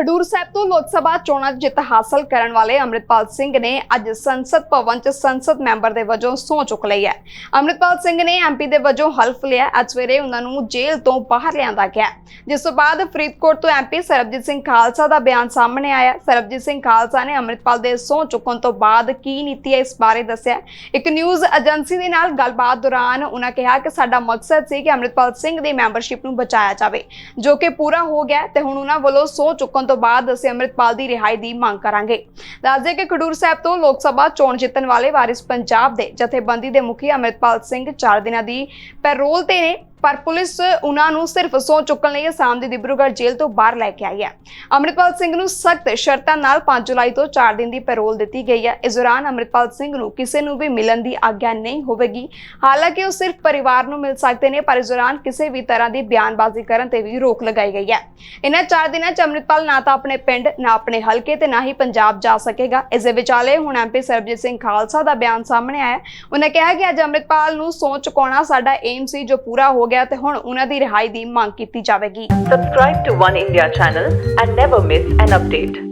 ਖਡੂਰ ਸਾਹਿਬ ਤੋਂ ਲੋਕ ਸਭਾ ਚੋਣਾਂ 'ਚ ਜਿੱਤ ਹਾਸਲ ਕਰਨ ਵਾਲੇ ਅੰਮ੍ਰਿਤਪਾਲ ਸਿੰਘ ਨੇ ਅੱਜ ਸੰਸਦ ਭਵਨ 'ਚ ਸੰਸਦ ਮੈਂਬਰ ਦੇ ਵਜੋਂ ਸਹੁੰ ਚੁੱਕ ਲਈ ਹੈ। ਅੰਮ੍ਰਿਤਪਾਲ ਸਿੰਘ ਨੇ ਐਮਪੀ ਦੇ ਵਜੋਂ ਹਲਫ ਲਿਆ। ਅੱਜ ਸਵੇਰੇ ਉਹਨਾਂ ਨੂੰ ਜੇਲ੍ਹ ਤੋਂ ਬਾਹਰ ਲਿਆਂਦਾ ਗਿਆ। ਜਿਸ ਤੋਂ ਬਾਅਦ ਫਰੀਦਕੋਟ ਤੋਂ ਐਮਪੀ ਸਰਬਜੀਤ ਸਿੰਘ ਖਾਲਸਾ ਦਾ ਬਿਆਨ ਸਾਹਮਣੇ ਆਇਆ। ਸਰਬਜੀਤ ਸਿੰਘ ਖਾਲਸਾ ਨੇ ਅੰਮ੍ਰਿਤਪਾਲ ਦੇ ਸਹੁੰ ਚੁੱਕਣ ਤੋਂ ਬਾਅਦ ਕੀ ਨੀਤੀ ਹੈ ਇਸ ਬਾਰੇ ਦੱਸਿਆ। ਇੱਕ ਨਿਊਜ਼ ਏਜੰਸੀ ਦੇ ਨਾਲ ਗੱਲਬਾਤ ਦੌਰਾਨ ਉਹਨਾਂ ਕਿਹਾ ਕਿ ਸਾਡਾ ਮਕਸਦ ਸੀ ਕਿ ਅੰਮ੍ਰਿਤਪਾਲ ਸਿੰਘ ਦੀ ਮੈਂਬਰਸ਼ਿਪ ਨੂੰ ਬਚਾਇਆ ਜਾਵੇ, ਜੋ ਕਿ ਪੂਰਾ ਹੋ ਗਿਆ ਤੇ ਹੁਣ ਉਹਨਾਂ ਵੱਲੋਂ ਸਹੁੰ ਚੁੱਕਣ ਤੋਂ ਬਾਅਦ ਅਸੀਂ ਅੰਮ੍ਰਿਤਪਾਲ ਦੀ ਰਿਹਾਈ ਦੀ ਮੰਗ ਕਰਾਂਗੇ। ਦੱਸਦੇ ਕਿ ਖਡੂਰ ਸਾਹਿਬ ਤੋਂ ਲੋਕ ਸਭਾ ਚੋਣ ਜਿੱਤਣ ਵਾਲੇ ਵਾਰਿਸ ਪੰਜਾਬ ਦੇ ਜਥੇਬੰਦੀ ਦੇ ਮੁਖੀ ਅੰਮ੍ਰਿਤਪਾਲ ਸਿੰਘ 4 ਦਿਨਾਂ ਦੀ ਪੈਰੋਲ ਤੇ ਨੇ। ਪਰ ਪੁਲਿਸ ਉਹਨਾਂ ਨੂੰ ਸਿਰਫ ਸਹੁੰ ਚੁੱਕਣ ਲਈ ਅਸਾਮ ਦੀ ਡਿਬਰੂਗੜ੍ਹ ਜੇਲ੍ਹ ਤੋਂ ਬਾਹਰ ਲੈ ਕੇ ਆਈ ਹੈ। ਅੰਮ੍ਰਿਤਪਾਲ ਸਿੰਘ ਨੂੰ ਸਖਤ ਸ਼ਰਤਾਂ ਨਾਲ 5 ਜੁਲਾਈ ਤੋਂ 4 ਦਿਨ ਦੀ ਪੈਰੋਲ ਦਿੱਤੀ ਗਈ ਹੈ। ਇਸ ਦੌਰਾਨ ਅੰਮ੍ਰਿਤਪਾਲ ਸਿੰਘ ਨੂੰ ਕਿਸੇ ਨੂੰ ਵੀ ਮਿਲਣ ਦੀ ਆਗਿਆ ਨਹੀਂ ਹੋਵੇਗੀ। ਹਾਲਾਂਕਿ ਉਹ ਸਿਰਫ ਪਰਿਵਾਰ ਨੂੰ ਮਿਲ ਸਕਦੇ ਨੇ, ਪਰ ਇਸ ਦੌਰਾਨ ਕਿਸੇ ਵੀ ਤਰ੍ਹਾਂ ਦੀ ਬਿਆਨਬਾਜ਼ੀ ਕਰਨ ਤੇ ਵੀ ਰੋਕ ਲਗਾਈ ਗਈ ਹੈ। ਇਹਨਾਂ 4 ਦਿਨਾਂ 'ਚ ਅੰਮ੍ਰਿਤਪਾਲ ਨਾ ਤਾਂ ਆਪਣੇ ਪਿੰਡ, ਨਾ ਆਪਣੇ ਹਲਕੇ ਤੇ ਨਾ ਹੀ ਪੰਜਾਬ ਜਾ ਸਕੇਗਾ। ਇਸ ਦੇ ਵਿਚਾਲੇ ਹੁਣ ਐਮਪੀ ਸਰਬਜੀਤ ਸਿੰਘ ਖਾਲਸਾ ਦਾ ਬਿਆਨ ਸਾਹਮਣੇ ਆਇਆ ਉਹਨਾਂ ਕਿਹਾ ਕਿ ਅੱਜ ਅੰਮ੍ਰਿਤਪਾਲ ਨੂੰ ਸਹੁੰ ਚੁਕਾਉਣਾ ਸਾਡਾ ਏਮ ਸੀ ਜੋ ਪੂਰਾ ਹੋ ਗਿਆ ਤੇ ਹੁਣ ਉਹਨਾਂ ਦੀ ਰਿਹਾਈ ਦੀ ਮੰਗ ਕੀਤੀ ਜਾਵੇਗੀ subscribe to 1 India channel and never miss an update